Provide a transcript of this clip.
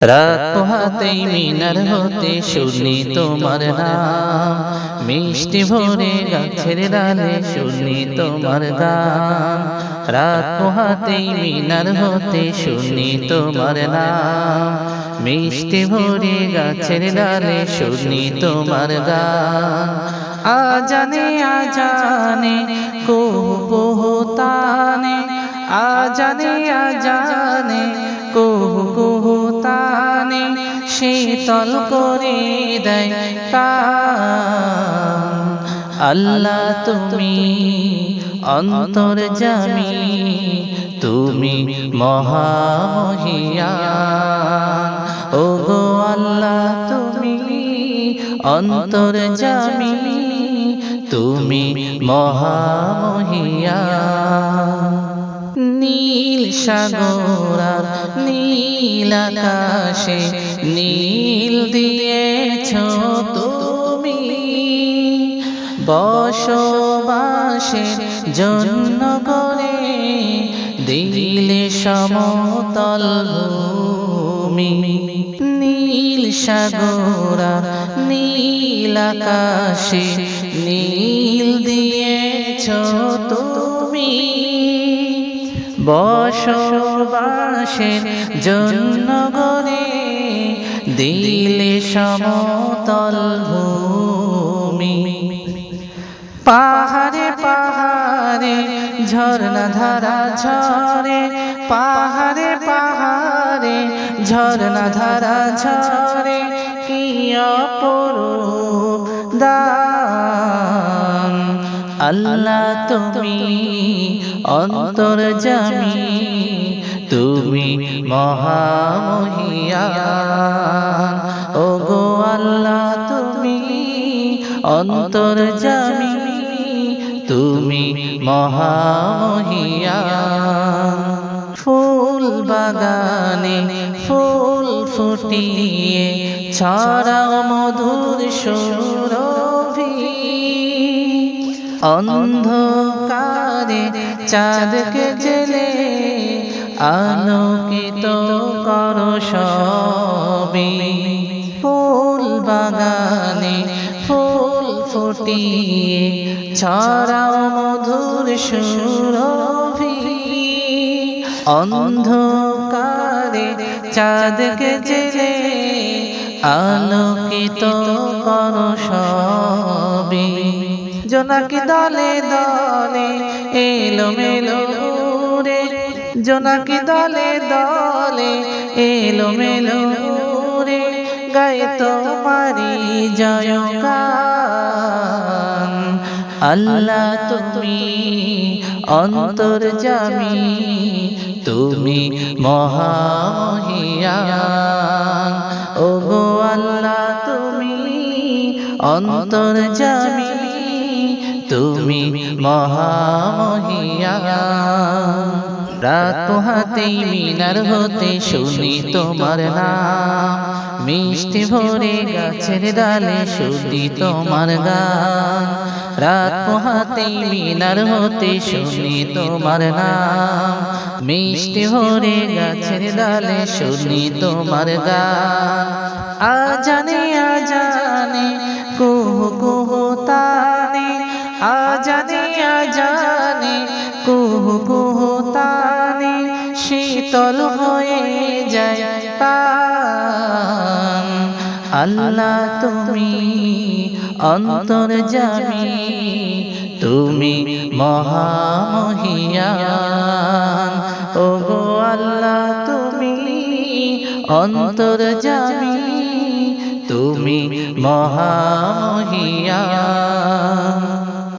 রাত পোহাতেই মিনার হতে শুনি তোমার নাম মিষ্টি ভরে গাছের ডালে শুনি তোমার গান। রাত পোহাতেই মিনার হতে শুনি তোমার নাম মিষ্টি ভরে গাছের ডালে শুনি তোমার গান। আজানে আজানে কুহু কুহু আজানে আজানে কুহু শীতল করে দেয়। আল্লাহ তুমি অন্তর জামি তুমি মহামহিয়ান। ও গো আল্লাহ তুমি অন্তর জামি তুমি মহামহিয়ান। নীল সাগরার নীল আকাশে নীল দিয়েছ তুমি। বসবাসের জন্য করে দিলে সমতল ভূমি। নীল সাগরার নীল আকাশে নীল দিয়েছ তুমি। বসবাসের জন্য গরে দিলে সমতল ভূমি। পাহাড়ে পাহাড়ে ঝর্ণা ধারা ঝরে, পাহাড়ে পাহাড়ে ঝর্ণা ধারা ঝরে, কি অপরূপ দান আল্লাহ তুমি অন্তর জামি, তুমি মহামহিয়ান ও গো আল্লাহ তুমি অন্তর জামি, তুমি মহামহিয়ান ফুল বাগানে ফুল ফুটিয়ে, ছড়াও মধুর সুরভি অন্ধকারে চাঁদকে জেলে আলোকিত কর সবই। ফুল বাগানে ফুল ফুটিয়ে ছড়াও মধুর সুরভি। অন্ধকারে চাঁদকে জেলে আলোকিত কর সবই। জোনাকি দলে দলে এলো মেলো রে জোনাকি দলে দলে এলো মেলো রে গায়ে তোমারি জয় আল্লাহ তুমি অন্তর জামি, তুমি মহামহিয়ান। ও গো আল্লাহ তুমি অন্তর জামি তুমি মহামহিয়ান রাত পোহাতেই মিনার হতে শুনি তোমার নাম। মিষ্টি ভরে গাছের ডালে শুনি তোমার গান। রাত পোহাতেই মিনার হতে শুনি তোমার নাম। মিষ্টি ভরে গাছের ডালে শুনি তোমার গান। আজানে আজানে, কুহু কুহু তানে আজানে আজানে, কুহু কুহু তানে, শীতল হয়ে যায় প্রাণ। আল্লাহ তুমি অন্তর জামি তুমি মহামহিয়ান। ও গো আল্লাহ তুমি অন্তর জামি তুমি মহামহিয়ান।